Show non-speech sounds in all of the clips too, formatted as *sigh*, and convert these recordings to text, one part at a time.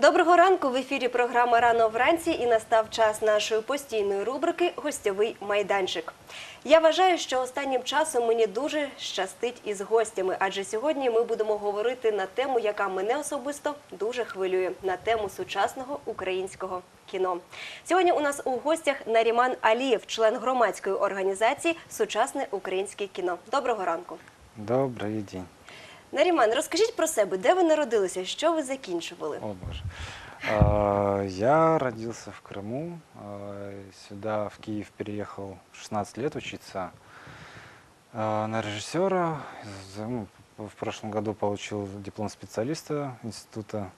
Доброго ранку в ефірі програма Рано вранці і настав час нашої постійної рубрики Гостьовий майданчик. Я вважаю, що останнім часом мені дуже щастить із гостями, адже сьогодні ми будемо говорити на тему, яка мене особисто дуже хвилює на тему сучасного українського кіно. Сьогодні у нас у гостях Наріман Алієв, член громадської організації Сучасне українське кіно. Доброго ранку. Добрый день. Наріман, розкажіть про себе, де ви народилися, що ви закінчували? О боже. А, Я родился в Крыму. а, Сюда, в Киев, переехал в 16 лет учиться а, на режиссера. За- ну, В прошлом году получил диплом специалиста Института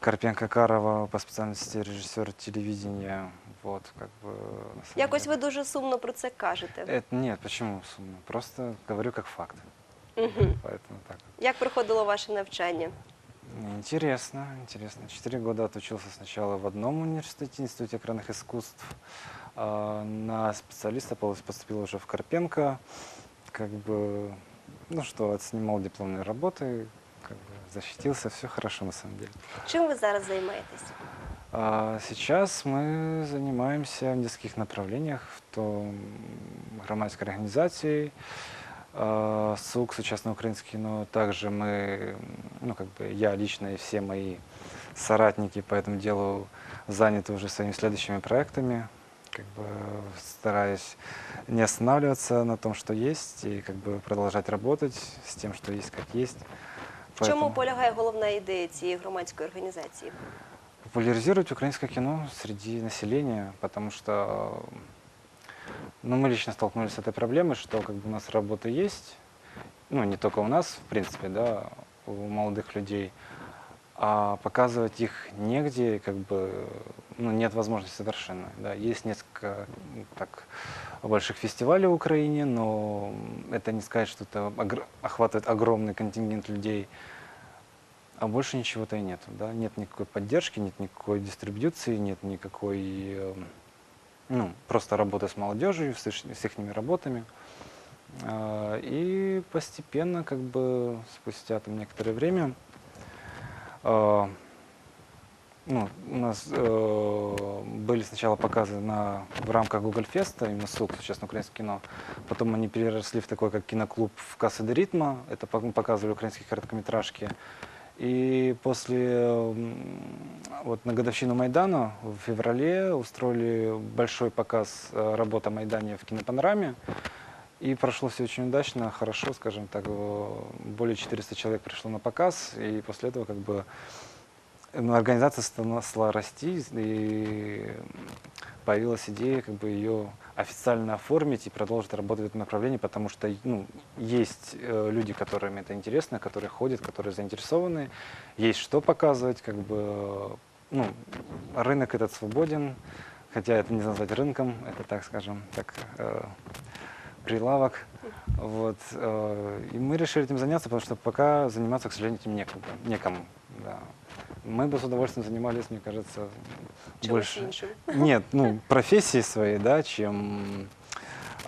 Карпенко-Карова по специальности режиссер телевидения. Вот, как бы, на самом Якось деле. ви дуже сумно про це кажете. Это, нет, почему сумно? Просто говорю как факт. Поэтому так. Як проходило ваше навчання? Интересно, интересно. Четыре года отучился сначала в одном университете, Институте экранных искусств. а на специалиста поступил уже в Карпенко. Как бы, ну что, отснимал дипломные работы, как бы защитился, все хорошо на самом деле. Чим ви зараз займаєтесь? А сейчас мы занимаемся в нескольких направлениях, в том громадской организацией, а, СУК, сучасное украинское кино. Также мы, ну как бы я лично и все мои соратники по этому делу заняты уже своими следующими проектами, как бы стараясь не останавливаться на том, что есть, и как бы продолжать работать с тем, что есть, как есть. В чому Поэтому- полягає головна ідея цієї громадської організації? популяризировать украинское кино среди населения, потому что ну, мы лично столкнулись с этой проблемой, что как бы у нас работа есть, ну не только у нас, в принципе, да, у молодых людей, а показывать их негде, как бы, ну, нет возможности совершенно. Да. Есть несколько так, больших фестивалей в Украине, но это не сказать, что это охватывает огромный контингент людей. А больше ничего-то и нету, да, нет никакой поддержки, нет никакой дистрибьюции, нет никакой, э, ну, просто работы с молодежью, с, с их работами. А, И постепенно, как бы, спустя там некоторое время, а, ну, у нас э, были сначала показы на, в рамках Google Феста, именно ссылка сейчас на украинское кино. Потом они переросли в такой, как киноклуб в Кассы до ритма. Это пок- показывали украинские короткометражки. И после, вот на годовщину Майдана в феврале устроили большой показ э, работы о Майдане в кинопанораме. И прошло все очень удачно, хорошо, скажем так. э, Более 400 человек пришло на показ, и после этого как бы организация стала, расти, и появилась идея как бы ее официально оформить и продолжить работать в этом направлении, потому что ну, есть э, люди, которым это интересно, которые ходят, которые заинтересованы, есть что показывать, как бы, ну, рынок этот свободен, хотя это не назвать рынком, это так скажем, так э, прилавок. Вот, э, и мы решили этим заняться, потому что пока заниматься, к сожалению, этим некому. некому да. Мы бы с удовольствием занимались, мне кажется, Чимось больше. іншим. Нет, *laughs* ну, профессией своей, да, чем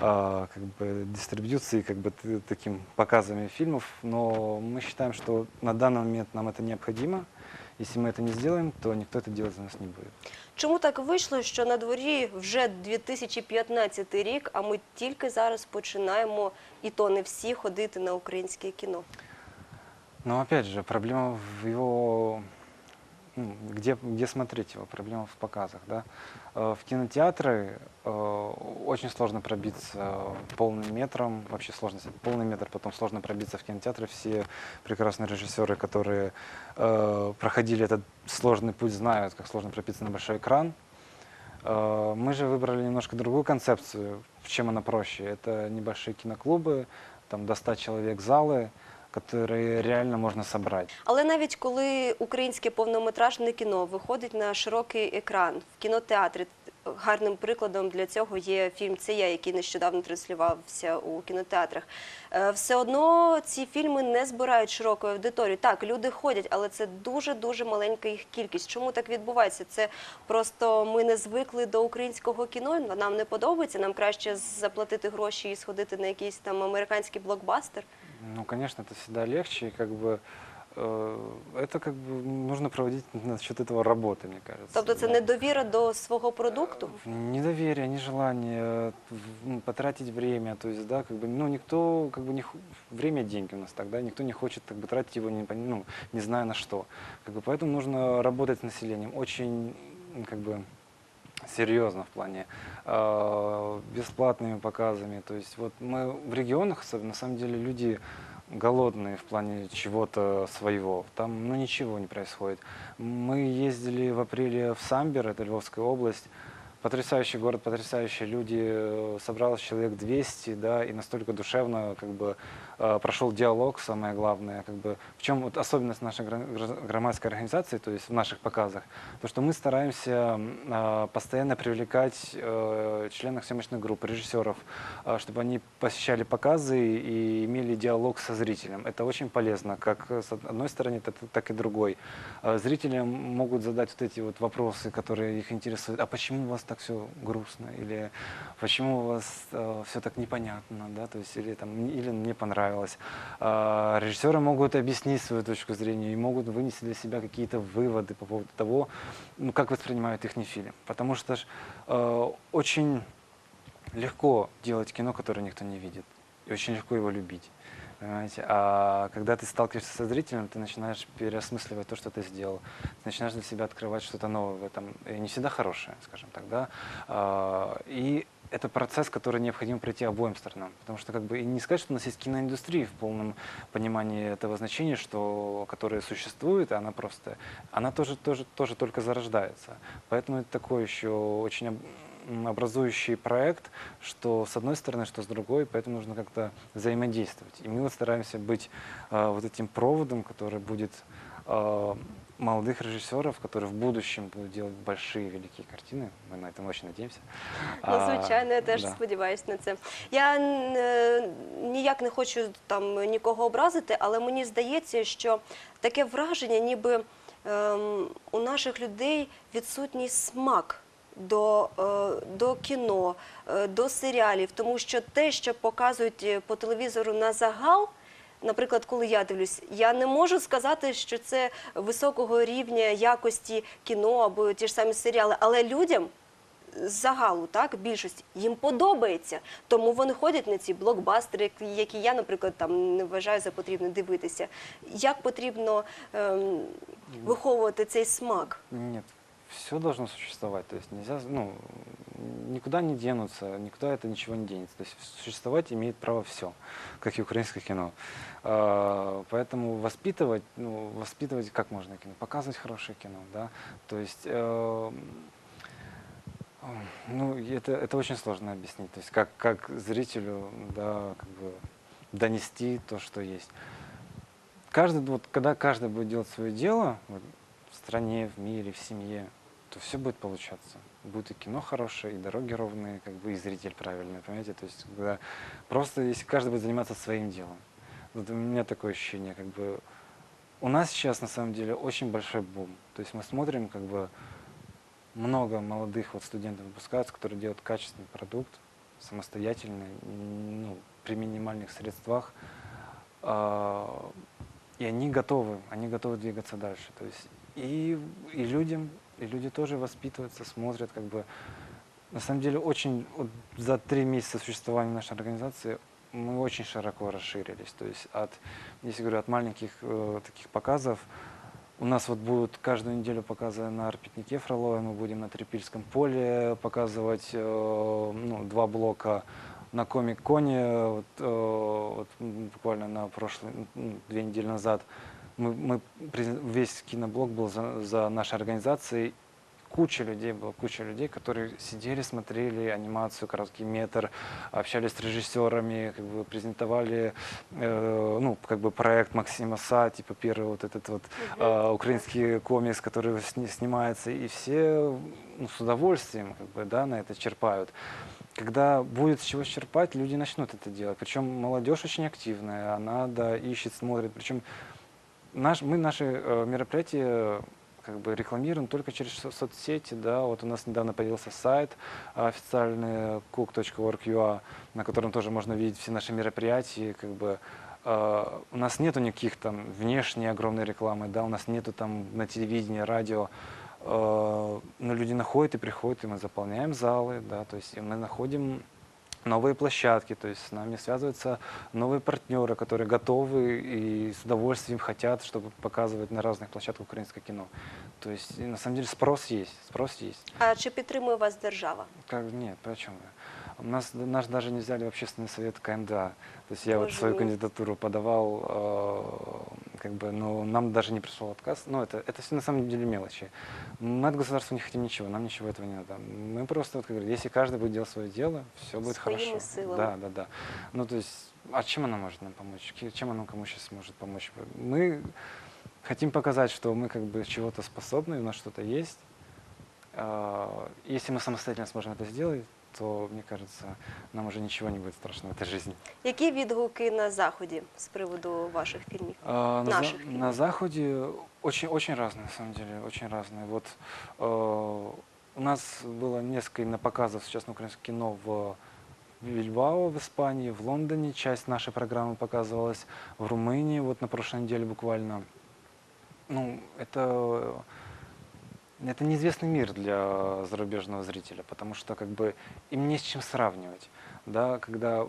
а, как бы дистрибьюцией, как бы т- таким показами фильмов. Но мы считаем, что на данный момент нам это необходимо. Если мы это не сделаем, то никто это делать за нас не будет. Чому так вийшло, що на дворі вже 2015 рік, а ми тільки зараз починаємо, і то не всі ходити на українське кіно? Но опять же, проблема в его, ну, где, где смотреть его, проблема в показах, да. Э, В кинотеатры э, очень сложно пробиться полным метром, вообще сложно, полный метр, потом сложно пробиться в кинотеатры. Все прекрасные режиссеры, которые э, проходили этот сложный путь, знают, как сложно пробиться на большой экран. Мы же выбрали немножко другую концепцию, в чем она проще. Это небольшие киноклубы, там до 100 человек залы, которые реально можно собрать. Але навіть коли українське повнометражне кіно виходить на широкий екран в кінотеатрі, гарним прикладом для цього є фільм Це я, який нещодавно транслювався у кінотеатрах. е, Все одно ці фільми не збирають широкої аудиторії. Так, люди ходять, але це дуже дуже маленька їх кількість. Чому так відбувається? Це просто ми не звикли до українського кіно. Нам не подобається. Нам краще заплатити гроші і сходити на якийсь там американський блокбастер. Ну, конечно, это всегда легче, и как бы э, это как бы нужно проводить насчет этого работы, мне кажется. Тобто це да. недовіра до свого продукту? Недоверие, нежелание потратить время, то есть, да, как бы, ну, никто, как бы, не, время – деньги у нас так, да, никто не хочет, как бы, тратить его, не, ну, не зная на что, как бы, поэтому нужно работать с населением очень, как бы, серьезно в плане э, бесплатными показами, то есть, вот мы в регионах, на самом деле, люди голодные в плане чего-то своего. Там ну, ничего не происходит. Мы ездили в апреле в Самбер, это Львовская область. Потрясающий город, потрясающие люди. э, Собралось человек 200, да, и настолько душевно как бы э, прошел диалог, самое главное. Как бы, в чем вот особенность нашей громадской организации, то есть в наших показах, то, что мы стараемся э, постоянно привлекать членов съемочных групп, режиссеров, чтобы они посещали показы и имели диалог со зрителем. Это очень полезно, как с одной стороны, так, и другой. Зрители могут задать вот эти вот вопросы, которые их интересуют. А почему у вас так все грустно? Или почему у вас все так непонятно? Да? То есть, или, там, или мне понравилось. А, Режиссеры могут объяснить свою точку зрения и могут вынести для себя какие-то выводы по поводу того, ну, как воспринимают их фильм. Потому что ж, э, очень легко делать кино, которое никто не видит. И очень легко его любить. Понимаете? А когда ты сталкиваешься со зрителем, ты начинаешь переосмысливать то, что ты сделал. Ты начинаешь для себя открывать что-то новое в этом. И не всегда хорошее, скажем так, да. А, И это процесс, который необходимо пройти обоим сторонам. Потому что как бы и не сказать, что у нас есть киноиндустрия в полном понимании этого значения, что, которая существует, она просто, она тоже, тоже, тоже только зарождается. Поэтому это такой еще очень образующий проект, что с одной стороны, что с другой, поэтому нужно как-то взаимодействовать. И мы вот стараемся быть э, вот этим проводом, который будет э, молодых режиссеров, которые в будущем будут делать большие, великие картины. Мы на этом очень надеемся. Ну, А, звичайно, я теж да. сподіваюся на це. Я е, ніяк не хочу там нікого образити, але мені здається, що таке враження, ніби ем, у наших людей відсутній смак. до, е, до кіно, е, до серіалів, тому що те, що показують е, по телевізору на загал, наприклад, коли я дивлюсь, я не можу сказати, що це високого рівня якості кіно або ті ж самі серіали, але людям з загалу, так, більшості, їм подобається. Тому вони ходять на ці блокбастери, які- я, наприклад, там не вважаю за потрібне дивитися. Як потрібно ем, виховувати цей смак? Нет, все должно существовать. То есть нельзя, ну, никуда не денутся, никуда это ничего не денется. То есть существовать имеет право все, как и украинское кино. А, Поэтому воспитывать, ну, воспитывать как можно кино? Показывать хорошее кино, да. То есть э, ну, это, это очень сложно объяснить. То есть как, как зрителю, да, как бы донести то, что есть. Каждый, вот, когда каждый будет делать свое дело в стране, в мире, в семье, то все будет получаться. Будет и кино хорошее, и дороги ровные, как бы и зритель правильный, понимаете? То есть когда просто если каждый будет заниматься своим делом. Вот у меня такое ощущение, как бы у нас сейчас на самом деле очень большой бум. То есть мы смотрим, как бы много молодых вот студентов выпускаются, которые делают качественный продукт, самостоятельно, ну, при минимальных средствах. А, И они готовы, они готовы двигаться дальше. То есть и, и людям, и люди тоже воспитываются, смотрят, как бы. На самом деле очень вот за три месяца существования нашей организации мы очень широко расширились. То есть от, если говорю, от маленьких э, таких показов, у нас вот будут каждую неделю показы на Арпитнике Фролове, мы будем на Трипильском поле показывать э, ну, два блока на Комик-Коне, вот, э, вот, буквально на прошлой, две недели назад. Мы, мы, весь киноблок был за, за нашей организацией. Куча людей было, куча людей, которые сидели, смотрели анимацию, короткий метр, общались с режиссерами, как бы презентовали, э, ну, как бы проект Максима Са, типа первый вот этот вот э, украинский комикс, который сни- снимается, и все ну, с удовольствием как бы, да, на это черпают. Когда будет с чего черпать, люди начнут это делать. Причем молодежь очень активная, она да, ищет, смотрит. Причем наш, мы наши э, мероприятия как бы рекламируем только через со- соцсети, да, вот у нас недавно появился сайт э, официальный cook.org.ua, на котором тоже можно видеть все наши мероприятия, как бы. Э, у нас нету никаких там внешней огромной рекламы, да, у нас нету там на телевидении, радио, э, но люди находят и приходят, и мы заполняем залы, да, то есть мы находим новые площадки, то есть с нами связываются новые партнеры, которые готовы и с удовольствием хотят, чтобы показывать на разных площадках украинское кино. То есть на самом деле спрос есть, спрос есть. А чи підтримує вас держава? Как, нет, почему? У нас, нас даже не взяли в общественный совет КМДА. То есть я вот Боже свою мой. кандидатуру подавал, э, как бы, но нам даже не пришел отказ. Ну, это, это все на самом деле мелочи. Мы от государства не хотим ничего, нам ничего этого не надо. Мы просто, вот, как говорю, если каждый будет делать свое дело, все будет Своими хорошо. силами. Да, да, да. Ну, то есть, а чем она может нам помочь? Чем она кому сейчас может помочь? Мы хотим показать, что мы как бы чего-то способны, у нас что-то есть. А, Если мы самостоятельно сможем это сделать, то, мне кажется, нам уже ничего не будет страшно в этой жизни. Які відгуки на заході з приводу ваших фільмів? А, на, за- Наших фильмов. на Заходе очень, очень разные, на самом деле, очень разные. Вот э, у нас было несколько показов сейчас на украинское кино в Бильбао в Испании, в Лондоне часть нашей программы показывалась, в Румынии вот на прошлой неделе буквально. Ну, это, это неизвестный мир для зарубежного зрителя, потому что как бы им не с чем сравнивать. Да, когда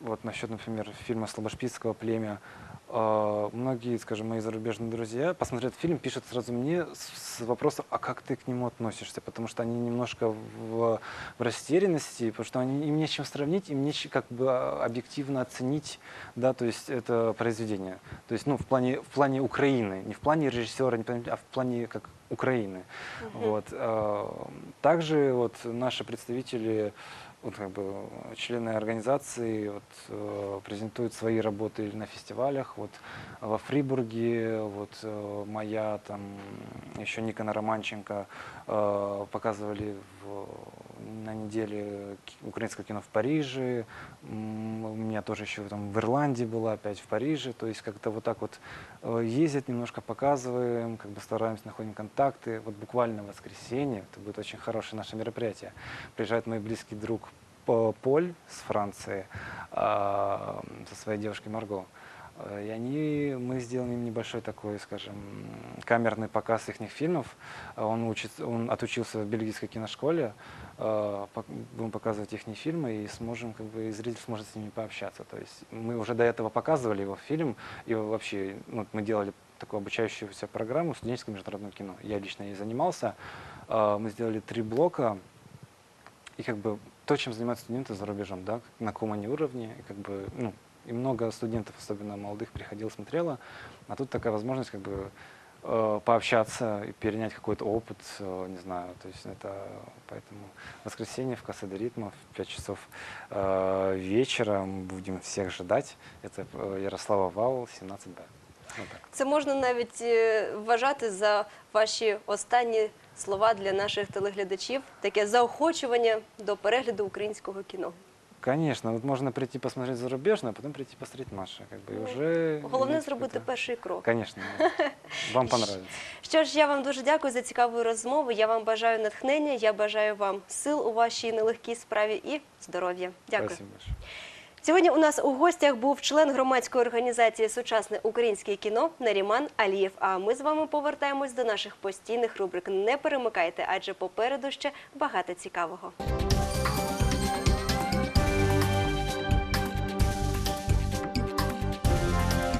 вот насчет, например, фильма Слабошпицкого «Племя», многие, скажем, мои зарубежные друзья посмотрят фильм, пишут сразу мне с, с вопросом, а как ты к нему относишься? Потому что они немножко в, в растерянности, потому что они, им не с чем сравнить, им не как бы а, объективно оценить, да, то есть это произведение. То есть, ну, в плане, в плане Украины, не в плане режиссера, не в плане- а в плане как Украины. Вот. э, Также вот наши представители, вот как бы члены организации вот, э, презентуют свои работы на фестивалях. Вот во Фрибурге, вот э, моя там еще Никона Романченко э, показывали в- на неделе украинское кино в Париже. У меня тоже еще там в Ирландии была, опять в Париже. То есть как-то вот так вот э, ездят, немножко показываем, как бы стараемся, находим контакты. Вот буквально в воскресенье, это будет очень хорошее наше мероприятие, приезжает мой близкий друг Поль с Франции а, со своей девушкой Марго. Э, И они, мы сделаем им небольшой такой, скажем, камерный показ их фильмов. Он, учится, он отучился в бельгийской киношколе. Э, Будем показывать их фильмы и сможем, как бы, и зритель сможет с ними пообщаться. То есть мы уже до этого показывали его фильм, и вообще ну, мы делали такую обучающуюся программу студенческого международного кино. Я лично ей занимался. Э, Мы сделали три блока. И как бы то, чем занимаются студенты за рубежом, да, на каком они уровне, как бы, ну, и много студентов, особенно молодых, приходило, смотрело, а тут такая возможность как бы э, пообщаться и перенять какой-то опыт, э, не знаю, то есть это поэтому воскресенье в Касса де Ритма в 5 часов э, вечера мы будем всех ждать. Это э, Ярослава Вау, 17Б. Вот так. Це можна навіть е, вважати за ваші останні слова для наших телеглядачів, таке заохочування до перегляду українського кіно. Конечно, вот можно прийти посмотреть зарубежное, а потом прийти посмотреть наше, как бы, и уже... Головне зробити перший крок. Конечно, *laughs* вам понравится. Що ж, я вам дуже дякую за цікаву розмову. Я вам бажаю натхнення, я бажаю вам сил у вашій нелегкій справі і здоров'я. Дякую. Спасибо большое. Сьогодні у нас у гостях був член громадської організації Сучасне українське кіно Наріман Алієв. А ми з вами повертаємось до наших постійних рубрик. Не перемикайте, адже попереду ще багато цікавого.